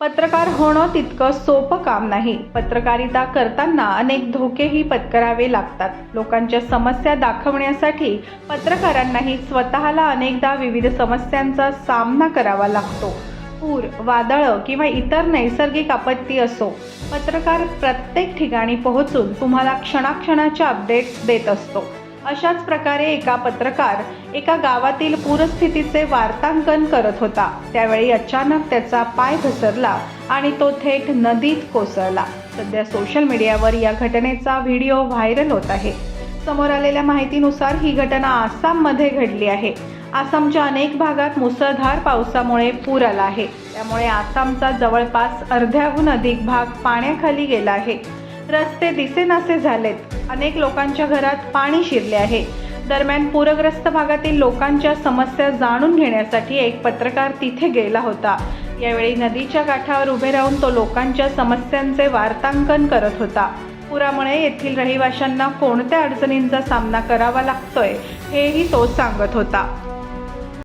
पत्रकार होणं तितकं सोपं काम नाही. पत्रकारिता करताना अनेक धोकेही पत्करावे लागतात. लोकांच्या समस्या दाखवण्यासाठी पत्रकारांनाही स्वतःला अनेकदा विविध समस्यांचा सामना करावा लागतो. पूर वादळं किंवा इतर नैसर्गिक आपत्ती असो पत्रकार प्रत्येक ठिकाणी पोहोचून तुम्हाला क्षणाक्षणाच्या अपडेट्स देत असतो. अशाच प्रकारे एका पत्रकार एका गावातील पूरस्थितीचे वार्तांकन करत होता. त्यावेळी अचानक त्याचा पाय घसरला आणि तो थेट नदीत कोसळला. सध्या सोशल मीडियावर या घटनेचा व्हिडिओ व्हायरल होत आहे. समोर आलेल्या माहितीनुसार ही घटना आसाममध्ये घडली आहे. आसामच्या अनेक भागात मुसळधार पावसामुळे पूर आला आहे. त्यामुळे आसामचा जवळपास अर्ध्याहून अधिक भाग पाण्याखाली गेला आहे. रस्ते दिसेनासे झालेत. अनेक लोकांच्या घरात पाणी शिरले आहे. दरम्यान पूरग्रस्त भागातील लोकांच्या समस्या जाणून घेण्यासाठी एक पत्रकार तिथे गेला होता. यावेळी नदीच्या काठावर उभे राहून तो लोकांच्या समस्यांचे वार्तांकन करत होता. पुरामुळे येथील रहिवाशांना कोणत्या अडचणींचा सामना करावा लागतोय हेही तो सांगत होता.